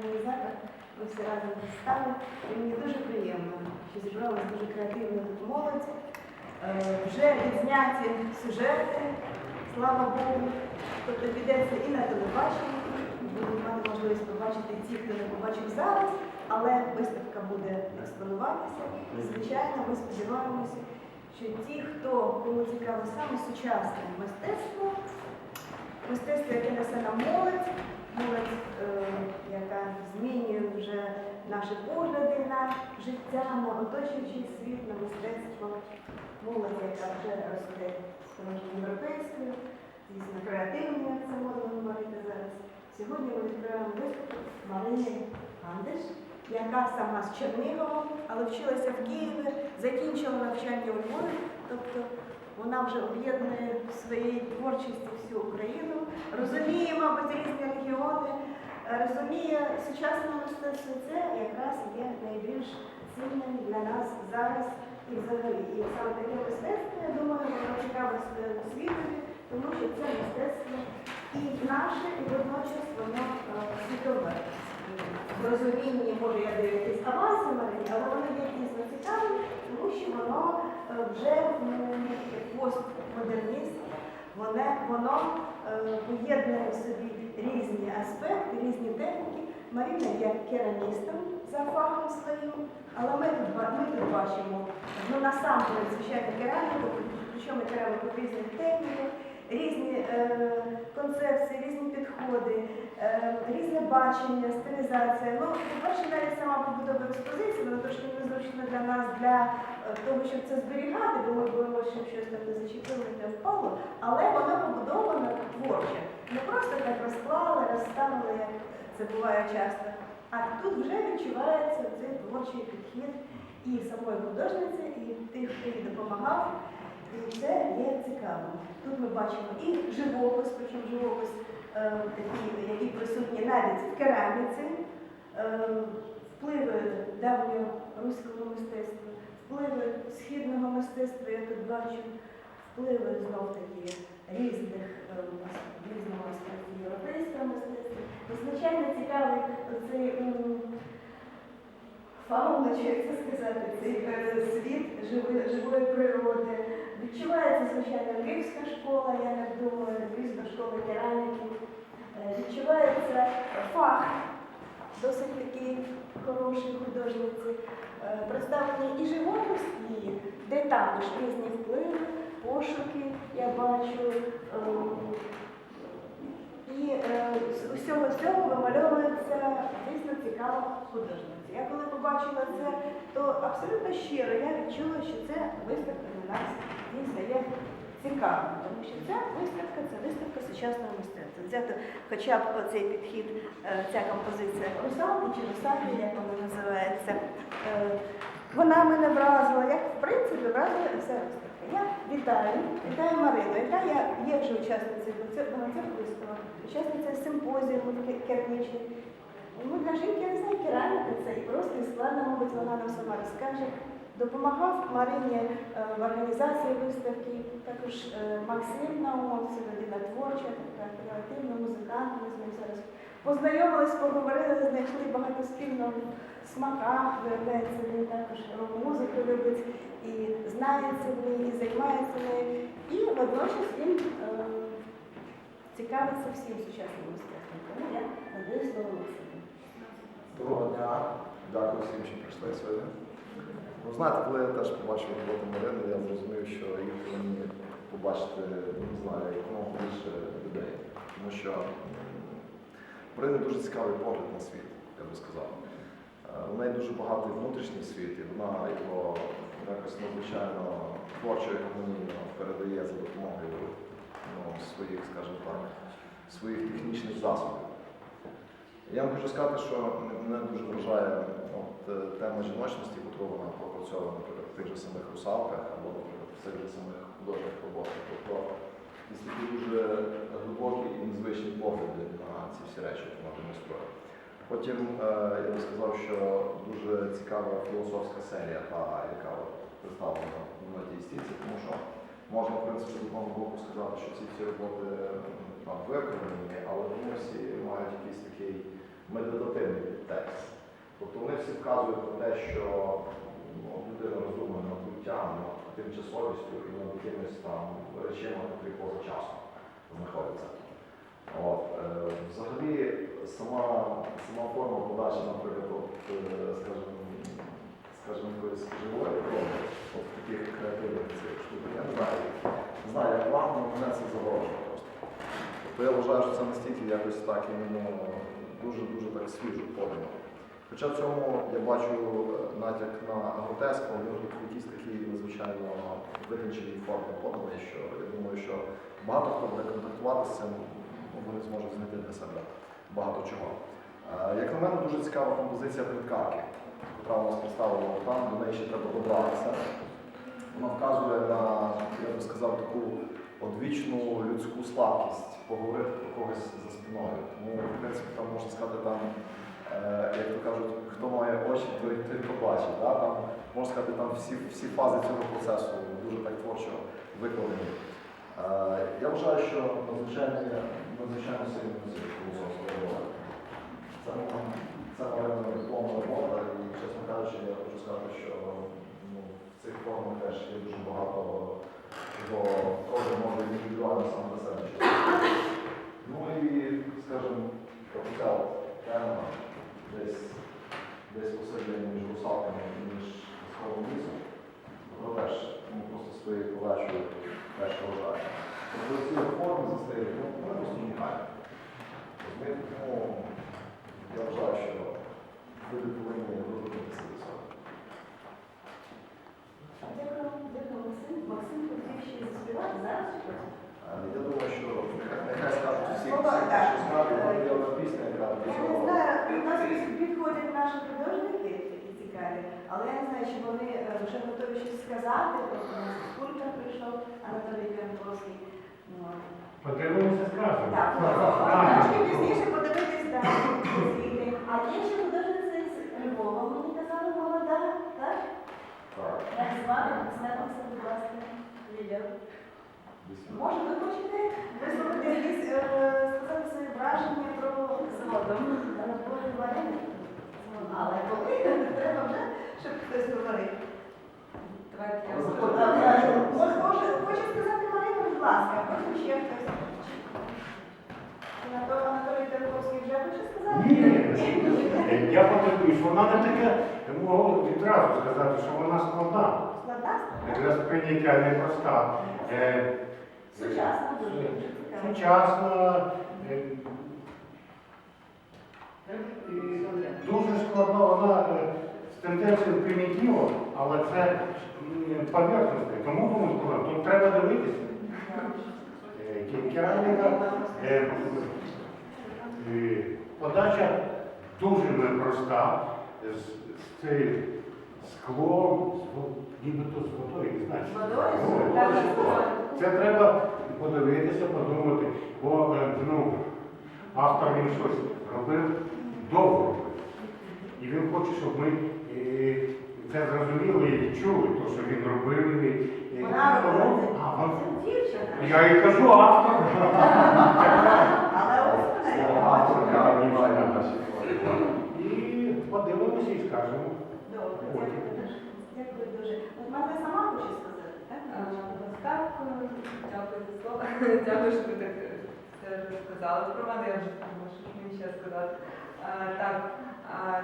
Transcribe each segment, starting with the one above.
організатор. Ми всі разом стали. І мені дуже приємно, що зібралася дуже креативна молодь. Е, Вже відзняті сюжети, слава Богу. Тобто підеться і на телебаченні, будуть мати можливість побачити ті, хто не побачив зараз, але виставка буде експонуватися. Звичайно, ми сподіваємося, що ті, хто кому цікаво саме сучасне мистецтво, мистецтво, яке несе нам молодь, молодь, е, яка змінює вже наші погляди на життя, на оточуючий світ, на мистецтво, молодь, яка вже росте європейською, дійсно креативною, як це можна говорити зараз. Сьогодні ми відкриваємо виставку Марини Андеш, яка сама з Чернігова, але вчилася в Києві, закінчила навчання у Львові, тобто вона вже об'єднує в своїй творчості всю Україну, розуміє, мабуть, різні регіони, е, розуміє сучасне мистецтво. Це якраз є найбільш цінним для нас зараз і взагалі. І саме таке мистецтво, я думаю, воно цікавить світові, тому що це мистецтво і наше, і водночас воно е, світове. В розумінні, може, я даю якісь аванси але воно є дійсно цікавим, тому що воно е, вже м, постмодерніст, воно, воно е, поєднує в собі різні аспекти, різні техніки. Марина є керамістом за фахом своїм, але ми тут, ми тут бачимо ну, насамперед, звичайно, кераміку, причому кераміку різних техніках, різні е, концепції, різні підходи, е, різне бачення, стилізація. Ну, по-перше, навіть сама побудова експозиції, вона трошки незручна для нас, для е, того, щоб це зберігати, бо ми боїмося, щоб щось там не зачепило, не впало, але вона побудована творче. Не просто так розклали, розставили, як це буває часто. А тут вже відчувається цей творчий підхід і самої художниці, і тих, хто їй допомагав. І це є цікаво. Тут ми бачимо і живопис, причому живопис е, такий, який присутній навіть в кераміці, е, впливи давнього руського мистецтва, впливи східного мистецтва, я тут бачу, впливи знов таки різних е, різного аспекту європейського мистецтва. Звичайно, цікавий цей фауна, чи як це сказати, цей е, світ живої, живої природи. Відчувається, звичайно, львівська школа, я так думаю, львівська школа кераміки. Е, Відчувається фах, досить такий хороший художниці. Е, Представлені і живопис, і де також різні впливи, пошуки, я бачу. ем, і е, з усього цього вимальовується дійсно цікава художниця. Я коли побачила це, то абсолютно щиро я відчула, що це виставка для нас дійсно є цікавою, тому що ця виставка це виставка сучасного мистецтва. Взято хоча б цей підхід, е, ця композиція русалки чи русалки, як вона називається. е, Вона мене вразила, як в принципі вразила вся виставка. Я вітаю, вітаю Марину, яка я є вже учасницею виставок, учасниця симпозіуму керамічних. Ну, для жінки, я не знаю, кераміка це і просто і складно, мабуть, вона нам сама розкаже. Допомагав Марині е, в організації виставки, також е, Максим Наумов, це людина творча, така креативна, музикант, ми з ним зараз познайомились, поговорили, знайшли багато спільного в смаках, виявляється, він також музику любить і знається в ній, і займається нею. І водночас він е, цікавиться всім сучасним мистецтвом. Тому я надаю слово Максиму. Доброго дня, дякую всім, що прийшли сьогодні. Ну, знаєте, коли я теж побачив роботу Марини, я зрозумів, що їх повинні побачити, не знаю, якомога більше людей. Тому що м, в Марини дуже цікавий погляд на світ, я би сказав. Е, У неї дуже багатий внутрішній світ, і вона його якось надзвичайно творчо і гармонійно передає за допомогою ну, своїх, скажімо так, своїх технічних засобів. Я вам хочу сказати, що мене дуже вражає от, е, тема жіночності, вона пропрацьовує, наприклад, в тих же самих русалках або, наприклад, в цих же самих художніх роботах. Тобто якісь такі дуже глибокі і незвичні погляди на ці всі речі, які вона демонструє. Потім е, я би сказав, що дуже цікава філософська серія, та, яка представлена на тій стійці, тому що можна, в принципі, з одного боку сказати, що ці всі роботи там виконані, але вони всі мають якийсь такий медитативний вказує про те, що ну, людина розумна набуттям, тимчасовістю і над якимись там речами, які поза часом знаходяться. От, е, взагалі, сама, сама форма подачі, наприклад, от, е, скажімо, скажімо, якоїсь живої форми, от таких креативних цих штуках, я не знаю, знаю, як плавно, мене це просто. Тобто я вважаю, що це настільки якось так іменно дуже-дуже так свіжо подано. Хоча в цьому я бачу е, натяк на гротеск, але якійсь такій надзвичайно витонченій формі поданий, що я думаю, що багато хто буде контактувати з цим, вони зможуть знайти для себе багато чого. Е, Як на мене, дуже цікава композиція плиткарки, яка у нас представлена там, до неї ще треба добратися. Вона вказує на, я би сказав, таку одвічну людську слабкість, поговорити про когось за спиною. Тому, в принципі, там можна сказати, там, як то кажуть, хто має очі, той, той побачить. Да? Там, можна сказати, там всі, всі фази цього процесу дуже так творчо викладені. Е, Я вважаю, що надзвичайно, надзвичайно сильно музик філософської роботи. Це, це дипломна робота, і, чесно кажучи, я хочу сказати, що ну, в цих формах теж є дуже багато чого кожен може індивідуально сам для себе. Ну і, скажімо, от тема десь, десь посередині між русалками і між сховим лісом. Воно теж ну, просто своєю подачею теж вважає. Тобто ці форми застають, ну, вони просто унікальні. Розумієте, тому я вважаю, що люди повинні розумітися до цього. Дякую, дякую, Максим. Максим хотів ще заспівати зараз чи потім? Е, Я думаю, що нехай, нехай скажуть усі, Слова, всі, так. що скажуть, але є одна пісня, яка до Я не цього. знаю, у нас підходять наші художники, які цікаві, але я не знаю, чи вони е, вже готові щось сказати. От у нас скульптор прийшов, Анатолій Пянковський. Ну, Подивимося, скажемо. Так, ну, трошки пізніше подивитись звіти. А є ще художниця з Львова, мені казали, молода, так? Так, Як звати? Представтеся, будь ласка, Ліля. Може, ви хочете висловити якісь, е, сказати свої враження про згодом? Але коли треба вже, щоб хтось говорив. Може, сказати Марина, будь ласка, потім ще хтось. Анатолій Терковський вже хоче сказати? Ні, я подивлюсь, вона не така, я можу відразу сказати, що вона складна. Складна? Для сприйняття непроста. Е, Сучасна дуже. Сучасна, е, дуже складна, вона е, з тенденцією примітива, але це м, поверхностне. Тому кому складно. Тут треба дивитися. Е, Кераміка, е, е, подача дуже непроста, з, склом, нібито з водою, не знаю. З водою? Ну, це- треба подивитися, подумати, бо ну, автор він щось робив довго. І він хоче, щоб ми це зрозуміли і відчули, то, що він робив. І, Вона робила. А, вон- дівчина. я і кажу автор. Але ось вона. І подивимося і скажемо. Добре, дякую дуже. Дякую. От Марта сама хоче сказати, так? А, Так, е, дякую за слово. Дякую, що ви так е, це розказали про мене. Я вже думала, що мені ще сказати. Так,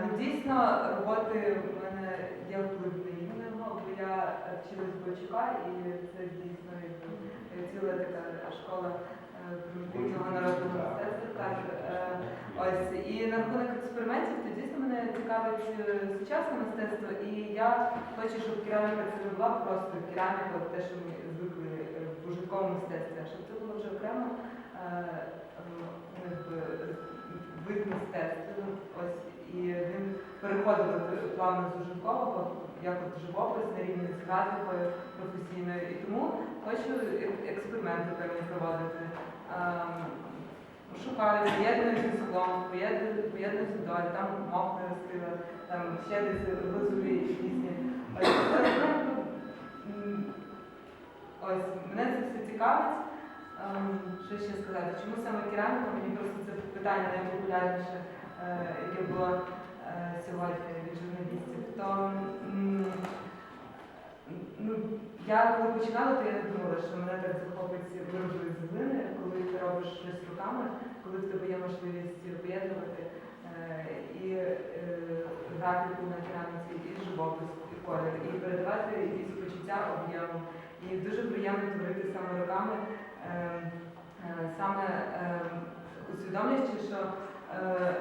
ну дійсно роботи в мене є вплив бо я вчилась в Бойчука, і це дійсно ціла така школа е, примітивного народного мистецтва. Так, е, ось і на рахунок експериментів, то дійсно мене цікавить е, сучасне мистецтво, і я хочу, щоб кераміка це не була просто кераміка, те, що ми звикли в мистецтві, а щоб це було вже окремо ну, вид мистецтва. Ось і він переходив плавно з ужиткового, як от живопис на рівні з графікою професійною. І тому хочу експерименти певні проводити. Ем, Шукаю, поєднуюся з склом, поєднуюся долі, там мох не розкрила, там ще десь глазурі пісні. Ну, ось, мене це все цікавить. Ем, Що ще сказати? Чому саме кераміка? Мені просто це питання найпопулярніше, е, яке було. сьогодні від журналістів, то ну, я коли починала, то я не думала, що мене так захопить вироби з глини, коли ти робиш щось руками, коли в тебе є можливість поєднувати е, і е, графіку на кераміці, і живопис, і колір, і передавати якісь почуття об'єму. І дуже приємно творити саме руками, е, е, саме е, усвідомлюючи, що, е,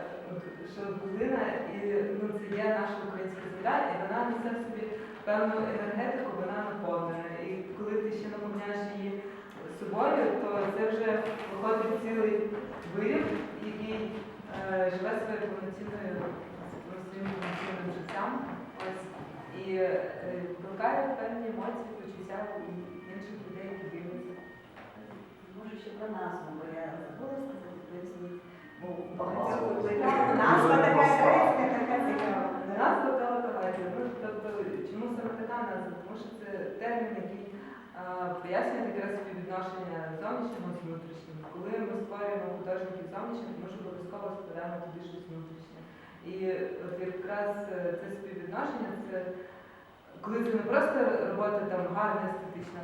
що глина і ну, це є наша українська земля, і вона несе в собі певну енергетику, вона наповнена. І коли ти ще наповняєш її собою, то це вже виходить цілий виріб, який е, живе своєю повноцінною своїм повноцінним життям. Ось. І викликає певні емоції, почуття у інших людей, які дивляться. Ще про назву, бо я забула сказати. Бо багатьох. Назва така корейська, така цікава. Назва Калакаваті. Ну, тобто, чому саме така назва? Тому що це термін, який пояснює якраз співвідношення зовнішнього з внутрішнім. Коли ми створюємо художників зовнішніх, ми ж обов'язково складаємо туди щось внутрішнє. І от якраз е, це співвідношення, це коли це не просто робота там гарна, естетична,